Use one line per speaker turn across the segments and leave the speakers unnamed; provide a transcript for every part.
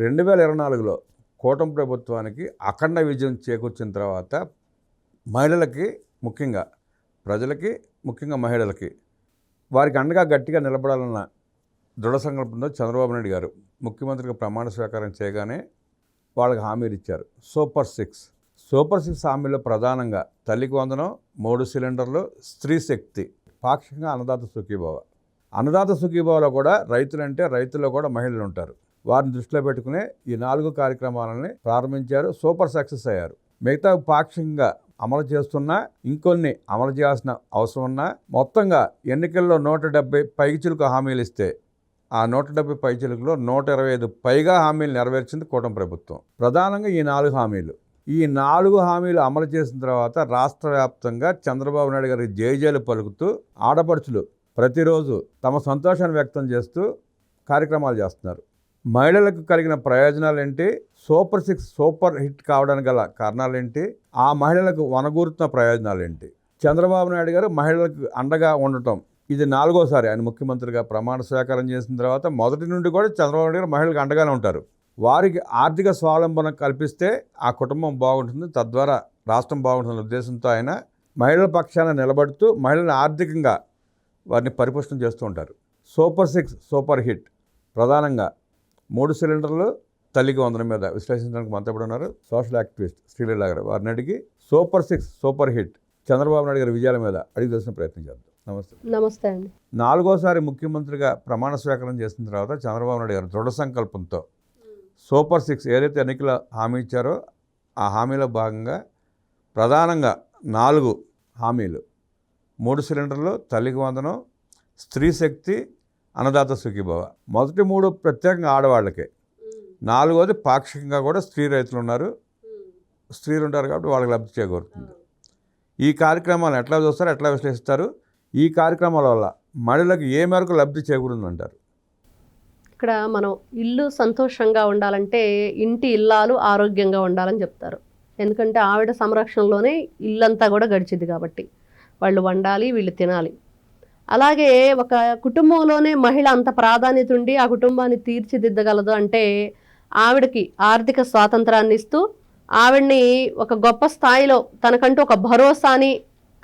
రెండు వేల ఇరవై నాలుగులో కూటమి ప్రభుత్వానికి అఖండ విజయం చేకూర్చిన తర్వాత మహిళలకి ముఖ్యంగా ప్రజలకి ముఖ్యంగా మహిళలకి వారికి అండగా గట్టిగా నిలబడాలన్న దృఢ సంకల్పంతో చంద్రబాబు నాయుడు గారు ముఖ్యమంత్రికి ప్రమాణ స్వీకారం చేయగానే వాళ్ళకి హామీలు ఇచ్చారు. Super six. సూపర్ సిక్స్ హామీలో ప్రధానంగా తల్లికి వందనం మూడు సిలిండర్లు స్త్రీ శక్తి పాక్షికంగా అన్నదాత సుఖీభావ. అన్నదాత సుఖీభావలో కూడా రైతులంటే రైతుల్లో కూడా మహిళలు ఉంటారు. వారిని దృష్టిలో పెట్టుకునే ఈ నాలుగు కార్యక్రమాలని ప్రారంభించారు. సూపర్ సక్సెస్ అయ్యారు. మిగతా పాక్షికంగా అమలు చేస్తున్నా ఇంకొన్ని అమలు చేయాల్సిన అవసరం ఉన్నా మొత్తంగా ఎన్నికల్లో నూట డెబ్బై పైచిలుకు హామీలు ఇస్తే ఆ నూట డెబ్బై పైచిలుకులో నూట ఇరవై ఐదు పైగా హామీలు నెరవేర్చింది కూటమి ప్రభుత్వం. ప్రధానంగా ఈ నాలుగు హామీలు. ఈ నాలుగు హామీలు అమలు చేసిన తర్వాత రాష్ట్ర వ్యాప్తంగా చంద్రబాబు నాయుడు గారికి జయజయలు పలుకుతూ ఆడపడుచులు ప్రతిరోజు తమ సంతోషాన్ని వ్యక్తం చేస్తూ కార్యక్రమాలు చేస్తున్నారు. మహిళలకు కలిగిన ప్రయోజనాలు ఏంటి సూపర్ సిక్స్ సూపర్ హిట్ కావడానికి గల కారణాలు ఏంటి ఆ మహిళలకు వనగూరుతున్న ప్రయోజనాలు ఏంటి చంద్రబాబు నాయుడు గారు మహిళలకు అండగా ఉండటం ఇది నాలుగోసారి ఆయన ముఖ్యమంత్రిగా ప్రమాణ స్వీకారం చేసిన తర్వాత మొదటి నుండి కూడా చంద్రబాబు నాయుడు గారు మహిళలకు అండగానే ఉంటారు. వారికి ఆర్థిక స్వావలంబన కల్పిస్తే ఆ కుటుంబం బాగుంటుంది. తద్వారా రాష్ట్రం బాగుంటుందన్న ఉద్దేశంతో ఆయన మహిళల పక్షాన నిలబడుతూ మహిళలను ఆర్థికంగా వారిని పరిపుష్టం చేస్తూ ఉంటారు. సూపర్ సిక్స్ సూపర్ హిట్ ప్రధానంగా మూడు సిలిండర్లు తల్లికి వందల మీద విశ్లేషించడానికి మనతో కూడా ఉన్నారు. సోషల్ యాక్టివిస్ట్ శ్రీలీల గారు. వారిని అడిగి super six super hit Chandrababu Naidu గారి విజయాల మీద అడిగి తెలిసిన ప్రయత్నం చేద్దాం. నమస్తే.
నమస్తే అండి.
నాలుగోసారి ముఖ్యమంత్రిగా ప్రమాణ స్వీకారం చేసిన తర్వాత చంద్రబాబు నాయుడు గారు దృఢ సంకల్పంతో సూపర్ సిక్స్ ఏదైతే ఎన్నికల హామీ ఇచ్చారో ఆ హామీలో భాగంగా ప్రధానంగా నాలుగు హామీలు. మూడు సిలిండర్లు తల్లికి వందనం స్త్రీ శక్తి అన్నదాత సుఖీభవ. మొదటి మూడు ప్రత్యేకంగా ఆడవాళ్ళకే. నాలుగోది పాక్షికంగా కూడా స్త్రీ రైతులు ఉన్నారు. స్త్రీలు ఉంటారు కాబట్టి వాళ్ళకి లబ్ధి చేకూరుతుంది. ఈ కార్యక్రమాలను ఎట్లా చూస్తారు ఎట్లా విశ్లేషిస్తారు? ఈ కార్యక్రమాల వల్ల మహిళలకు ఏ మేరకు లబ్ధి చేకూరుందంటారు
ఇక్కడ మనం ఇల్లు సంతోషంగా ఉండాలంటే ఇంటి ఇల్లాలు ఆరోగ్యంగా ఉండాలని చెప్తారు. ఎందుకంటే ఆవిడ సంరక్షణలోనే ఇల్లంతా కూడా గడిచింది కాబట్టి. వాళ్ళు వండాలి వీళ్ళు తినాలి. అలాగే ఒక కుటుంబంలోనే మహిళ అంత ప్రాధాన్యత ఉండి ఆ కుటుంబాన్ని తీర్చిదిద్దగలదు అంటే ఆవిడకి ఆర్థిక స్వాతంత్రాన్ని ఇస్తూ ఆవిడ్ని ఒక గొప్ప స్థాయిలో తనకంటూ ఒక భరోసాని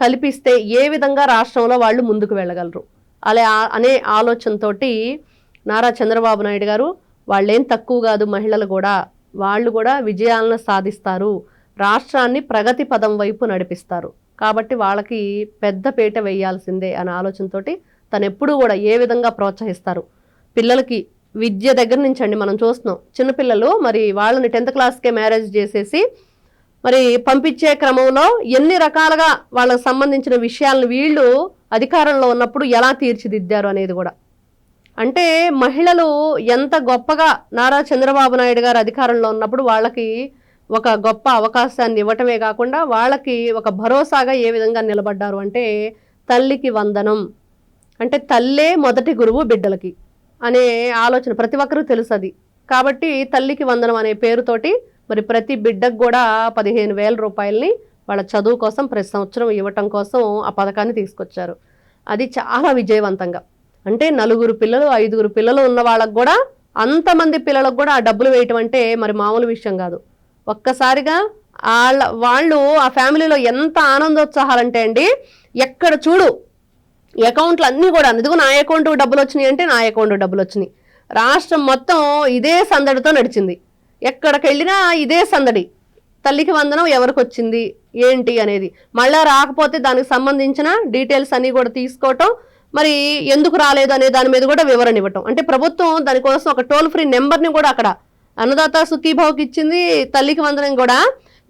కల్పిస్తే ఏ విధంగా రాష్ట్రంలో వాళ్ళు ముందుకు వెళ్ళగలరు? అలా అనే ఆలోచనతోటి నారా చంద్రబాబు నాయుడు గారు వాళ్ళేం తక్కువ కాదు మహిళలు కూడా వాళ్ళు కూడా విజయాలను సాధిస్తారు రాష్ట్రాన్ని ప్రగతి పదం వైపు నడిపిస్తారు. కాబట్టి వాళ్ళకి పెద్ద పీట వేయాల్సిందే అనే ఆలోచనతోటి తను ఎప్పుడూ కూడా ఏ విధంగా ప్రోత్సహిస్తారు? పిల్లలకి విద్య దగ్గర నుంచి అండి మనం చూస్తున్నాం. చిన్నపిల్లలు మరి వాళ్ళని టెన్త్ క్లాస్కే మ్యారేజ్ చేసేసి మరి పంపించే క్రమంలో ఎన్ని రకాలుగా వాళ్ళకి సంబంధించిన విషయాలను వీళ్ళు అధికారంలో ఉన్నప్పుడు ఎలా తీర్చిదిద్దారు అనేది కూడా. అంటే మహిళలు ఎంత గొప్పగా నారా చంద్రబాబు నాయుడు గారు అధికారంలో ఉన్నప్పుడు వాళ్ళకి ఒక గొప్ప అవకాశాన్ని ఇవ్వటమే కాకుండా వాళ్ళకి ఒక భరోసాగా ఏ విధంగా నిలబడ్డారు అంటే తల్లికి వందనం. అంటే తల్లే మొదటి గురువు బిడ్డలకి అనే ఆలోచన ప్రతి ఒక్కరూ తెలుసు అది కాబట్టి తల్లికి వందనం అనే పేరుతోటి మరి ప్రతి బిడ్డకు కూడా పదిహేను వేల రూపాయలని వాళ్ళ చదువు కోసం ప్రతి సంవత్సరం ఇవ్వటం కోసం ఆ పథకాన్ని తీసుకొచ్చారు. అది చాలా విజయవంతంగా. అంటే నలుగురు పిల్లలు ఐదుగురు పిల్లలు ఉన్న వాళ్ళకు కూడా అంతమంది పిల్లలకు కూడా ఆ డబ్బులు వేయటం అంటే మరి మామూలు విషయం కాదు. ఒక్కసారిగా వాళ్ళ వాళ్ళు ఆ ఫ్యామిలీలో ఎంత ఆనందోత్సాహాలంటే అండి ఎక్కడ చూడు అకౌంట్లు అన్నీ కూడా అందుకు నా అకౌంట్ డబ్బులు వచ్చినాయి అంటే నా అకౌంట్ డబ్బులు వచ్చినాయి. రాష్ట్రం మొత్తం ఇదే సందడితో నడిచింది. ఎక్కడికి వెళ్ళినా ఇదే సందడి. తల్లికి వందనం ఎవరికి వచ్చింది ఏంటి అనేది. మళ్ళా రాకపోతే దానికి సంబంధించిన డీటెయిల్స్ అన్నీ కూడా తీసుకోవటం మరి ఎందుకు రాలేదు అనే దాని మీద కూడా వివరణ ఇవ్వటం. అంటే ప్రభుత్వం దానికోసం ఒక టోల్ ఫ్రీ నెంబర్ని కూడా అక్కడ అన్నదాత సుఖీభావుకి ఇచ్చింది తల్లికి వందనం కూడా.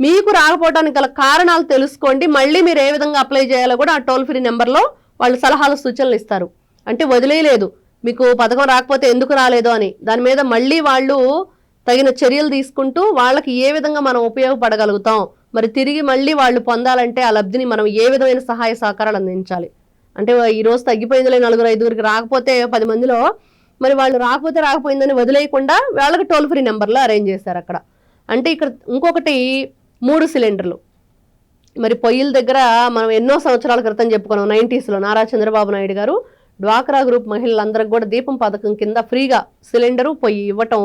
మీకు రాకపోవడానికి గల కారణాలు తెలుసుకోండి. మళ్ళీ మీరు ఏ విధంగా అప్లై చేయాలో కూడా ఆ టోల్ ఫ్రీ నెంబర్లో వాళ్ళు సలహాలు సూచనలు ఇస్తారు. అంటే వదిలేయలేదు. మీకు పథకం రాకపోతే ఎందుకు రాలేదు అని. దాని మీద మళ్ళీ వాళ్ళు తగిన చర్యలు తీసుకుంటూ వాళ్ళకి ఏ విధంగా మనం ఉపయోగపడగలుగుతాం. మరి తిరిగి మళ్ళీ వాళ్ళు పొందాలంటే ఆ లబ్ధిని మనం ఏ విధమైన సహాయ సహకారాలు అందించాలి? అంటే ఈరోజు తగ్గిపోయిందిలే నలుగురు ఐదుగురికి రాకపోతే పది మందిలో మరి వాళ్ళు రాకపోతే రాకపోయిందని వదిలేయకుండా వాళ్ళకి టోల్ ఫ్రీ నెంబర్లో అరేంజ్ చేశారు అక్కడ. అంటే ఇక్కడ ఇంకొకటి మూడు సిలిండర్లు. మరి పొయ్యిల దగ్గర మనం ఎన్నో సంవత్సరాల క్రితం చెప్పుకున్నాం నైంటీస్లో నారా చంద్రబాబు నాయుడు గారు డ్వాక్రా గ్రూప్ మహిళలందరికి కూడా దీపం పథకం కింద ఫ్రీగా సిలిండరు పొయ్యి ఇవ్వటం.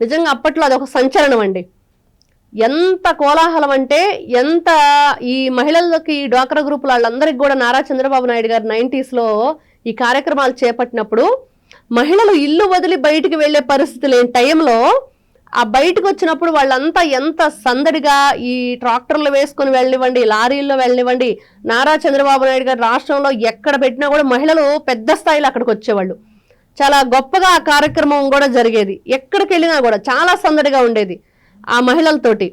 నిజంగా అప్పట్లో అది ఒక సంచలనం అండి. ఎంత కోలాహలం అంటే ఎంత ఈ మహిళలకి డ్వాక్రా గ్రూప్ వాళ్ళందరికీ కూడా నారా చంద్రబాబు నాయుడు గారు నైంటీస్లో ఈ కార్యక్రమాలు చేపట్టినప్పుడు మహిళలు ఇల్లు వదిలి బయటికి వెళ్ళే పరిస్థితి లేని టైంలో ఆ బయటకు వచ్చినప్పుడు వాళ్ళంతా ఎంత సందడిగా ఈ ట్రాక్టర్లు వేసుకొని వెళ్ళనివ్వండి లారీల్లో వెళ్ళనివ్వండి. నారా చంద్రబాబు నాయుడు గారు రాష్ట్రంలో ఎక్కడ పెట్టినా కూడా మహిళలు పెద్ద స్థాయిలో అక్కడికి వచ్చేవాళ్ళు. చాలా గొప్పగా ఆ కార్యక్రమం కూడా జరిగేది. ఎక్కడికి వెళ్ళినా కూడా చాలా సందడిగా ఉండేది ఆ మహిళలతోటి.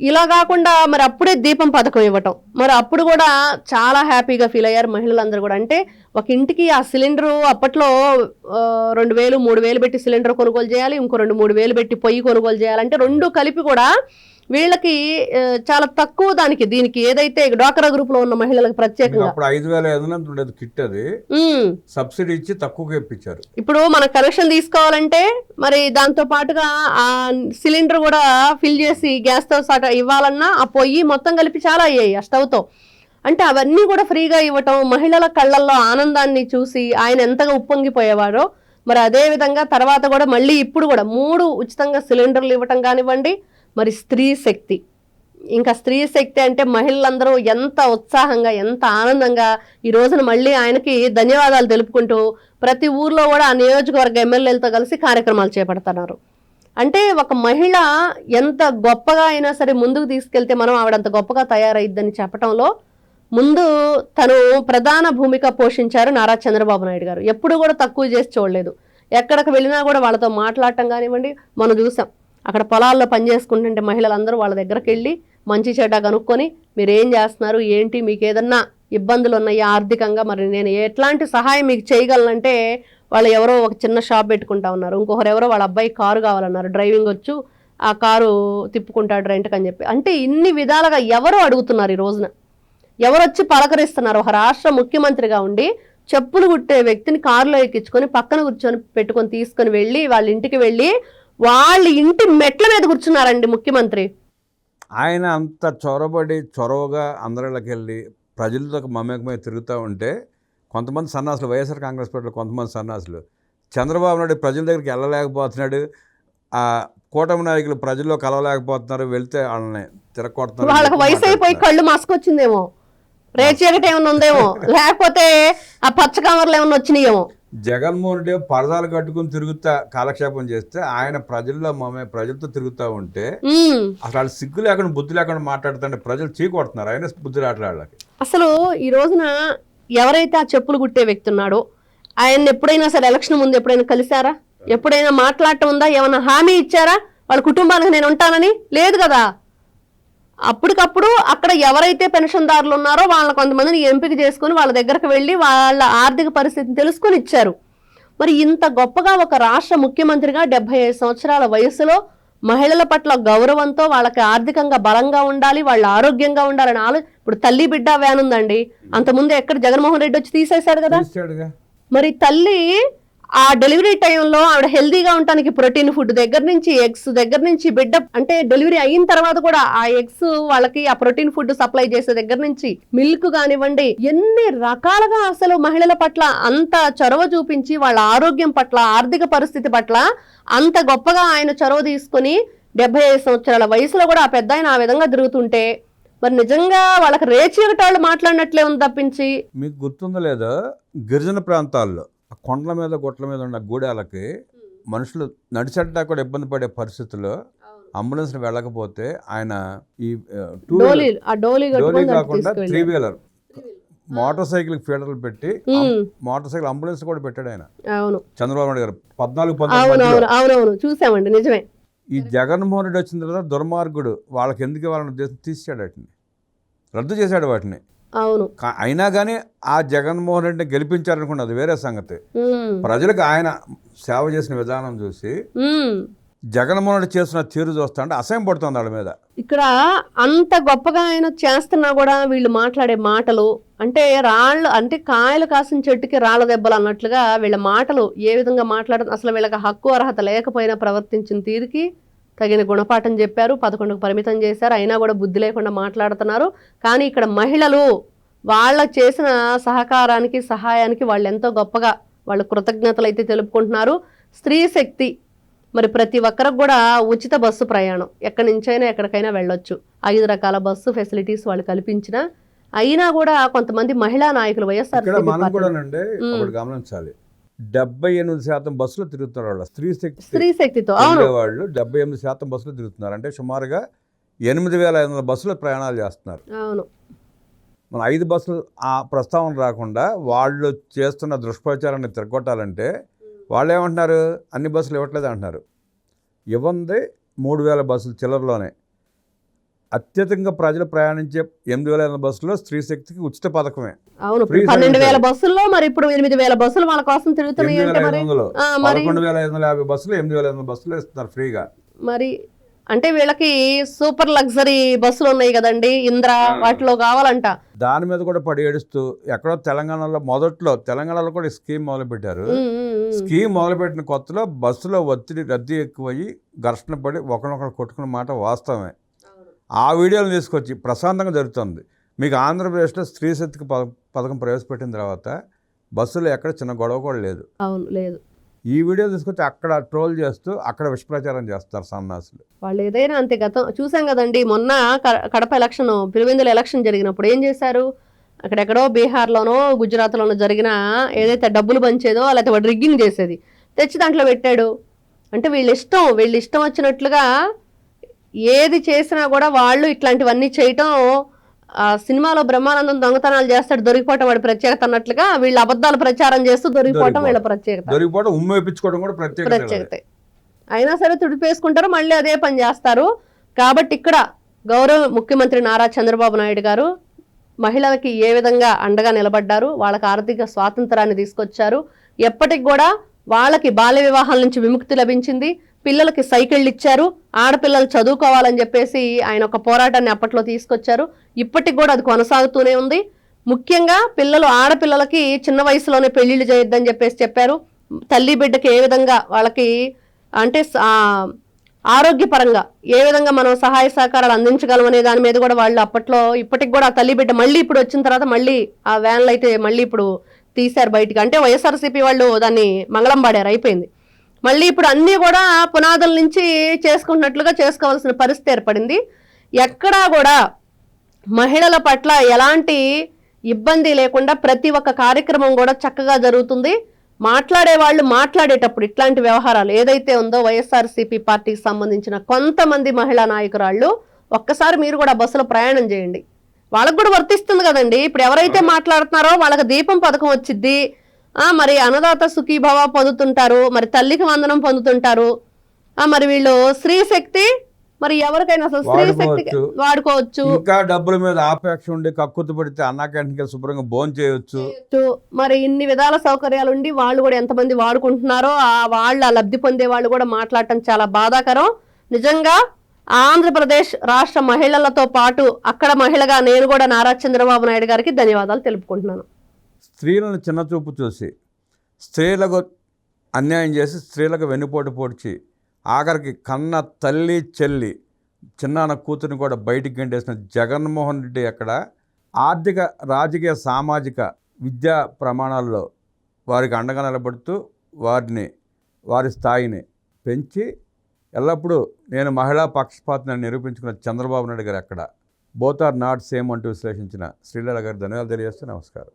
ఇలా కాకుండా మరి అప్పుడే దీపం పథకం ఇవ్వటం. మరి అప్పుడు కూడా చాలా హ్యాపీగా ఫీల్ అయ్యారు మహిళలందరూ కూడా. అంటే ఒక ఇంటికి ఆ సిలిండరు అప్పట్లో రెండు వేలు మూడు వేలు పెట్టి సిలిండర్ కొనుగోలు చేయాలి ఇంకో రెండు మూడు వేలు పెట్టి పొయ్యి కొనుగోలు చేయాలంటే రెండు కలిపి కూడా వీళ్ళకి చాలా తక్కువ దానికి దీనికి ఏదైతే డ్వాక్రా గ్రూప్లో ఉన్న మహిళలకు ప్రత్యేకంగా.
అప్పుడు ఐదు వేల ఐదు వందలు ఉండేది కిట్ అది.
ఉమ్.
సబ్సిడీ ఇచ్చి తక్కువగా ఇప్పించారు.
ఇప్పుడు మన కనెక్షన్ తీసుకోవాలంటే మరి దాంతో పాటుగా ఆ సిలిండర్ కూడా ఫిల్ చేసి గ్యాస్తో సట ఇవ్వాలన్నా ఆ పొయ్యి మొత్తం కలిపి చాలా అయ్యాయి ఆ స్టవ్తో అంటే అవన్నీ కూడా ఫ్రీగా ఇవ్వటం మహిళల కళ్ళల్లో ఆనందాన్ని చూసి ఆయన ఎంతగా ఉప్పొంగిపోయేవారో మరి అదే విధంగా తర్వాత కూడా మళ్ళీ ఇప్పుడు కూడా మూడు ఉచితంగా సిలిండర్లు ఇవ్వటం కానివ్వండి మరి స్త్రీ శక్తి. ఇంకా స్త్రీ శక్తి అంటే మహిళలందరూ ఎంత ఉత్సాహంగా ఎంత ఆనందంగా ఈ రోజున మళ్ళీ ఆయనకి ధన్యవాదాలు తెలుపుకుంటూ ప్రతి ఊర్లో కూడా ఆ నియోజకవర్గ ఎమ్మెల్యేలతో కలిసి కార్యక్రమాలు చేపడుతున్నారు. అంటే ఒక మహిళ ఎంత గొప్పగా అయినా సరే ముందుకు తీసుకెళ్తే మనం ఆవిడంత గొప్పగా తయారైద్దని చెప్పడంలో ముందు తను ప్రధాన భూమిక పోషించారు నారా చంద్రబాబు నాయుడు గారు. ఎప్పుడు కూడా తక్కువ చేసి చూడలేదు. ఎక్కడికి వెళ్ళినా కూడా వాళ్ళతో మాట్లాడటం కానివ్వండి మనం చూసాం. అక్కడ పొలాల్లో పనిచేసుకుంటుంటే మహిళలందరూ వాళ్ళ దగ్గరికి వెళ్ళి మంచి చెడ్డ కనుక్కొని మీరు ఏం చేస్తున్నారు ఏంటి మీకు ఏదన్నా ఇబ్బందులు ఉన్నాయి ఆర్థికంగా? మరి నేను ఎట్లాంటి సహాయం మీకు చేయగలనంటే వాళ్ళు ఎవరో ఒక చిన్న షాప్ పెట్టుకుంటా ఉన్నారు. ఇంకొకరు ఎవరో వాళ్ళ అబ్బాయి కారు కావాలన్నారు. డ్రైవింగ్ వచ్చు ఆ కారు తిప్పుకుంటాడు రెంట్కి అని చెప్పి. అంటే ఇన్ని విధాలుగా ఎవరు అడుగుతున్నారు ఈ రోజున. ఎవరొచ్చి పలకరిస్తున్నారు? ఒక రాష్ట్ర ముఖ్యమంత్రిగా ఉండి చెప్పులు కుట్టే వ్యక్తిని కారులో ఎక్కించుకొని పక్కన కూర్చొని పెట్టుకొని తీసుకొని వెళ్ళి వాళ్ళ ఇంటికి వెళ్ళి వాళ్ళ ఇంటి మెట్ల మీద కూర్చున్నారండి ముఖ్యమంత్రి.
ఆయన అంత చొరబడి చొరవగా అందరిలోకి వెళ్ళి ప్రజలతో మమేకమై తిరుగుతూ ఉంటే కొంతమంది సన్నాసులు వైఎస్ఆర్ కాంగ్రెస్ పార్టీలో కొంతమంది సన్నాసులు చంద్రబాబు నాయుడు ప్రజల దగ్గరికి వెళ్ళలేకపోతున్నాడు ఆ కూటమి నాయకులు ప్రజల్లో కలవలేకపోతున్నారు వెళ్తే వాళ్ళని తిరగొడుతున్నారు
వాళ్ళకి వయసు అయిపోయి కళ్ళు మసుకొచ్చిందేమో. రేచీకటి ఏమైనా ఉందేమో? లేకపోతే ఆ పచ్చ కవర్లు ఏమైనా వచ్చినాయేమో?
జగన్మోహన్ రెడ్డి పరదాలు కట్టుకుని తిరుగుతా కాలక్షేపం చేస్తే ఆయన ప్రజల్లో మమే ప్రజలతో తిరుగుతూ ఉంటే. అసలు వాళ్ళు సిగ్గు లేకుండా బుద్ధి లేకుండా మాట్లాడుతుంటే ప్రజలు చీకొడుతున్నారు. ఆయన బుద్ధి రావట్లే వాళ్ళకి
అసలు ఈ రోజున ఎవరైతే ఆ చెప్పులు కుట్టే వ్యక్తి ఉన్నాడో ఆయన ఎప్పుడైనా సరే ఎలక్షన్ ముందు ఎప్పుడైనా కలిశారా? ఎప్పుడైనా మాట్లాడటం ఉందా? ఏమైనా హామీ ఇచ్చారా? వాళ్ళ కుటుంబానికి నేను ఉంటానని? లేదు కదా? అప్పటికప్పుడు అక్కడ ఎవరైతే పెన్షన్దారులు ఉన్నారో వాళ్ళ కొంతమందిని ఎంపిక చేసుకొని వాళ్ళ దగ్గరకు వెళ్ళి వాళ్ళ ఆర్థిక పరిస్థితిని తెలుసుకొని ఇచ్చారు. మరి ఇంత గొప్పగా ఒక రాష్ట్ర ముఖ్యమంత్రిగా డెబ్బై ఐదు సంవత్సరాల వయసులో మహిళల పట్ల గౌరవంతో వాళ్ళకి ఆర్థికంగా బలంగా ఉండాలి వాళ్ళ ఆరోగ్యంగా ఉండాలని ఆలో ఇప్పుడు తల్లి బిడ్డ వ్యాన్ ఉందండి. అంతకుముందు ఎక్కడ జగన్మోహన్ రెడ్డి వచ్చి తీసేశాడు కదా? మరి తల్లి ఆ డెలివరీ టైంలో ఆవిడ హెల్దీగా ఉండటానికి ప్రోటీన్ ఫుడ్ దగ్గర నుంచి ఎగ్స్ దగ్గర నుంచి బిడ్డ అంటే డెలివరీ అయిన తర్వాత కూడా ఆ ఎగ్స్ వాళ్ళకి ఆ ప్రోటీన్ ఫుడ్ సప్లై చేసే దగ్గర నుంచి మిల్క్ కానివ్వండి ఎన్ని రకాలుగా అసలు మహిళల పట్ల అంత చొరవ చూపించి వాళ్ళ ఆరోగ్యం పట్ల ఆర్థిక పరిస్థితి పట్ల అంత గొప్పగా ఆయన చొరవ తీసుకొని డెబ్బై ఐదు సంవత్సరాల వయసులో కూడా ఆ పెద్ద ఆయన ఆ విధంగా తిరుగుతుంటే మరి నిజంగా వాళ్ళకి రేచిగటాళ్ళు మాట్లాడినట్లే ఉంది తప్పించి.
మీకు గుర్తుందో లేదో గిరిజన ప్రాంతాల్లో ఆ కొండల మీద గుట్ల మీద ఉన్న గూడాలకి మనుషులు నడిచట్టా కూడా ఇబ్బంది పడే పరిస్థితుల్లో అంబులెన్స్ వెళ్ళకపోతే ఆయన ఈ టూ
డోలీ
కాకుండా త్రీ. వీలర్ మోటార్ సైకిల్ ఫీడర్లు పెట్టి మోటార్ సైకిల్ అంబులెన్స్ కూడా పెట్టాడు ఆయన.
అవును.
చంద్రబాబు నాయుడు గారు పద్నాలుగు
అవునవును. చూసామండి నిజమే.
ఈ జగన్మోహన్ రెడ్డి వచ్చిన తర్వాత దుర్మార్గుడు వాళ్ళకి ఎందుకు వాళ్ళని ఉద్దేశం తీసాడు వాటిని. రద్దు చేశాడు వాటిని.
అవును.
అయినా కానీ ఆ జగన్మోహన్ రెడ్డిని గెలిపించారనుకున్నది అది వేరే సంగతి. ప్రజలకు ఆయన సేవ చేసిన విధానం చూసి. జగన్మోహన్ రెడ్డి చేసిన తీరు చూస్తా అంటే అసహ్యం పడుతుంది వాళ్ళ మీద.
ఇక్కడ అంత గొప్పగా ఆయన చేస్తున్నా కూడా వీళ్ళు మాట్లాడే మాటలు అంటే రాళ్ళు అంటే కాయలు కాసిన చెట్టుకి రాళ్ళ దెబ్బలు అన్నట్లుగా వీళ్ళ మాటలు ఏ విధంగా మాట్లాడ అసలు వీళ్ళకి హక్కు అర్హత లేకపోయినా ప్రవర్తించిన తీరుకి తగిన గుణపాఠం చెప్పారు పదకొండుకు పరిమితం చేశారు అయినా కూడా బుద్ధి లేకుండా మాట్లాడుతున్నారు. కానీ ఇక్కడ మహిళలు వాళ్ళ చేసిన సహకారానికి సహాయానికి వాళ్ళు ఎంతో గొప్పగా వాళ్ళు కృతజ్ఞతలు అయితే తెలుపుకుంటున్నారు. స్త్రీ శక్తి మరి ప్రతి ఒక్కరికి కూడా ఉచిత బస్సు ప్రయాణం. ఎక్కడి నుంచైనా ఎక్కడికైనా వెళ్ళొచ్చు. ఐదు రకాల బస్సు ఫెసిలిటీస్ వాళ్ళు కల్పించిన అయినా కూడా కొంతమంది మహిళా నాయకులు వైఎస్ఆర్
మనం ఒకటి గమనించాలి. డెబ్బై ఎనిమిది శాతం బస్సులు తిరుగుతున్నారు వాళ్ళు స్త్రీ శక్తి
స్త్రీ శక్తితో
వాళ్ళు డెబ్బై ఎనిమిది శాతం బస్సులు తిరుగుతున్నారు. అంటే సుమారుగా ఎనిమిది వేల ఐదు వందల బస్సులు ప్రయాణాలు చేస్తున్నారు.
అవును.
మన ఐదు బస్సులు ఆ ప్రస్తావన రాకుండా వాళ్ళు చేస్తున్న దుష్ప్రచారాన్ని తిరగొట్టాలంటే వాళ్ళు ఏమంటున్నారు అన్ని బస్సులు ఇవ్వట్లేదు అంటున్నారు. ఇవ్వంది మూడు వేల బస్సులు చిల్లరలోనే. అత్యధికంగా ప్రజలు ప్రయాణించే ఎనిమిది వేల ఐదు బస్సులో స్త్రీ శక్తికి ఉచిత పథకమే.
అవును పన్నెండు వేల. బస్సుల్లో మరి ఇప్పుడు ఎనిమిది వేల బస్సులు వాళ్ళ కోసం తిరుగుతున్నాయి
పదకొండు వేల ఐదు వందల యాభై బస్సులు ఎనిమిది వేల ఐదు వందల బస్సులు ఇస్తున్నారు ఫ్రీగా.
మరి అంటే వీళ్ళకి సూపర్ లగ్జరీ బస్సులు ఉన్నాయి కదండి ఇంద్ర వాటిలో కావాలంట.
దాని మీద కూడా పడి ఏడుస్తూ ఎక్కడో తెలంగాణలో మొదట్లో తెలంగాణలో కూడా స్కీమ్ మొదలుపెట్టారు. స్కీమ్ మొదలుపెట్టిన కొత్తలో బస్సులో ఒత్తిడి రద్దీ ఎక్కువయ్యి ఘర్షణ పడి ఒకరినొకరు కొట్టుకున్న మాట వాస్తవమే. ఆ వీడియోలు తీసుకొచ్చి ప్రశాంతంగా జరుగుతుంది. మీకు ఆంధ్రప్రదేశ్లో స్త్రీ శక్తికి పథ- పథకం ప్రవేశపెట్టిన తర్వాత బస్సులో ఎక్కడ చిన్న గొడవ కూడా లేదు.
అవును లేదు.
ఈ వీడియో తీసుకొచ్చి అక్కడ ట్రోల్ చేస్తూ అక్కడ విషప్రచారం చేస్తారు సన్నాసులు
వాళ్ళు ఏదైనా అంతే గతం. చూసాం కదండి మొన్న కడప ఎలక్షన్ పిలివెందుల ఎలక్షన్ జరిగినప్పుడు ఏం చేశారు? అక్కడెక్కడో బీహార్లోనో గుజరాత్లోనో జరిగిన ఏదైతే డబ్బులు పంచేదో లేకపోతే వాడు రిగ్గింగ్ చేసేది తెచ్చి దాంట్లో పెట్టాడు. అంటే వీళ్ళ ఇష్టం వీళ్ళ ఇష్టం వచ్చినట్లుగా ఏది చేసినా కూడా వాళ్ళు ఇట్లాంటివన్నీ చేయటం ఆ సినిమాలో బ్రహ్మానందం దొంగతనాలు చేస్తాడు దొరికిపోవటం వాడి ప్రత్యేకత అన్నట్లుగా వీళ్ళు అబద్ధాలు ప్రచారం చేస్తూ దొరికిపోవటం వీళ్ళ ప్రత్యేకత.
దొరికిపోవడం కూడా ప్రత్యేకత.
అయినా సరే తుడిపేసుకుంటారు మళ్ళీ అదే పని చేస్తారు. కాబట్టి ఇక్కడ గౌరవ ముఖ్యమంత్రి నారా చంద్రబాబు నాయుడు గారు మహిళలకి ఏ విధంగా అండగా నిలబడ్డారు వాళ్ళకి ఆర్థిక స్వాతంత్రాన్ని తీసుకొచ్చారు ఎప్పటికి కూడా వాళ్ళకి బాల్య వివాహాల నుంచి విముక్తి లభించింది పిల్లలకి సైకిళ్ళు ఇచ్చారు ఆడపిల్లలు చదువుకోవాలని చెప్పేసి ఆయన ఒక పోరాటాన్ని అప్పట్లో తీసుకొచ్చారు. ఇప్పటికి కూడా అది కొనసాగుతూనే ఉంది. ముఖ్యంగా పిల్లలు ఆడపిల్లలకి చిన్న వయసులోనే పెళ్ళిళ్ళు చేయొద్దని చెప్పేసి చెప్పారు. తల్లి బిడ్డకి ఏ విధంగా వాళ్ళకి అంటే ఆరోగ్యపరంగా ఏ విధంగా మనం సహాయ సహకారాలు అందించగలం అనే దాని మీద కూడా వాళ్ళు అప్పట్లో ఇప్పటికి కూడా ఆ తల్లి బిడ్డ మళ్ళీ ఇప్పుడు వచ్చిన తర్వాత మళ్ళీ ఆ వ్యాన్లు అయితే మళ్ళీ ఇప్పుడు తీశారు బయటికి. అంటే వైఎస్ఆర్సీపీ వాళ్ళు దాన్ని మంగళం పాడారు అయిపోయింది. మళ్ళీ ఇప్పుడు అన్నీ కూడా పునాదుల నుంచి చేసుకుంటున్నట్లుగా చేసుకోవాల్సిన పరిస్థితి ఏర్పడింది. ఎక్కడా కూడా మహిళల పట్ల ఎలాంటి ఇబ్బంది లేకుండా ప్రతి ఒక్క కార్యక్రమం కూడా చక్కగా జరుగుతుంది. మాట్లాడే వాళ్ళు మాట్లాడేటప్పుడు ఇట్లాంటి వ్యవహారాలు ఏదైతే ఉందో వైఎస్ఆర్సీపీ పార్టీకి సంబంధించిన కొంతమంది మహిళా నాయకురాళ్ళు ఒక్కసారి మీరు కూడా బస్సులో ప్రయాణం చేయండి. వాళ్ళకు కూడా వర్తిస్తుంది కదండి. ఇప్పుడు ఎవరైతే మాట్లాడుతున్నారో వాళ్ళకి దీపం పథకం వచ్చిద్ది. ఆ మరి అన్నదాత సుఖీభవ పొందుతుంటారు మరి తల్లికి వందనం పొందుతుంటారు. ఆ మరి వీళ్ళు స్త్రీ శక్తి మరి ఎవరికైనా అసలు స్త్రీ శక్తి
వాడుకోవచ్చు. ఇంకా డబ్బుల మీద ఆపేక్ష ఉండి కక్కుతు పడితే అన్నా క్యాంటీన్కి శుభ్రంగా భోజనం
చేయొచ్చు. మరి ఇన్ని విధాల సౌకర్యాలు ఉండి వాళ్ళు కూడా ఎంతమంది వాడుకుంటున్నారో ఆ వాళ్ళ లబ్ధి పొందే వాళ్ళు కూడా మాట్లాడటం చాలా బాధాకరం. నిజంగా ఆంధ్రప్రదేశ్ రాష్ట్ర మహిళలతో పాటు అక్కడ మహిళగా నేను కూడా నారా చంద్రబాబు నాయుడు గారికి ధన్యవాదాలు తెలుపుకుంటున్నాను.
స్త్రీలను చిన్నచూపు చూసి స్త్రీలకు అన్యాయం చేసి స్త్రీలకు వెన్నుపోటు పొడిచి ఆఖరికి కన్న తల్లి చెల్లి చిన్నాన్న కూతురిని కూడా బయటికి గంటేసిన జగన్మోహన్ రెడ్డి అక్కడ ఆర్థిక రాజకీయ సామాజిక విద్యా ప్రమాణాల్లో వారికి అండగా నిలబడుతూ వారిని వారి స్థాయిని పెంచి ఎల్లప్పుడూ నేను మహిళా పక్షపాతిని నిరూపించుకున్న చంద్రబాబు నాయుడు గారు అక్కడ. బోత్ ఆర్ నాట్ సేమ్ అంటూ విశ్లేషించిన శ్రీలల గారి ధన్యవాదాలు తెలియజేస్తూ నమస్కారం.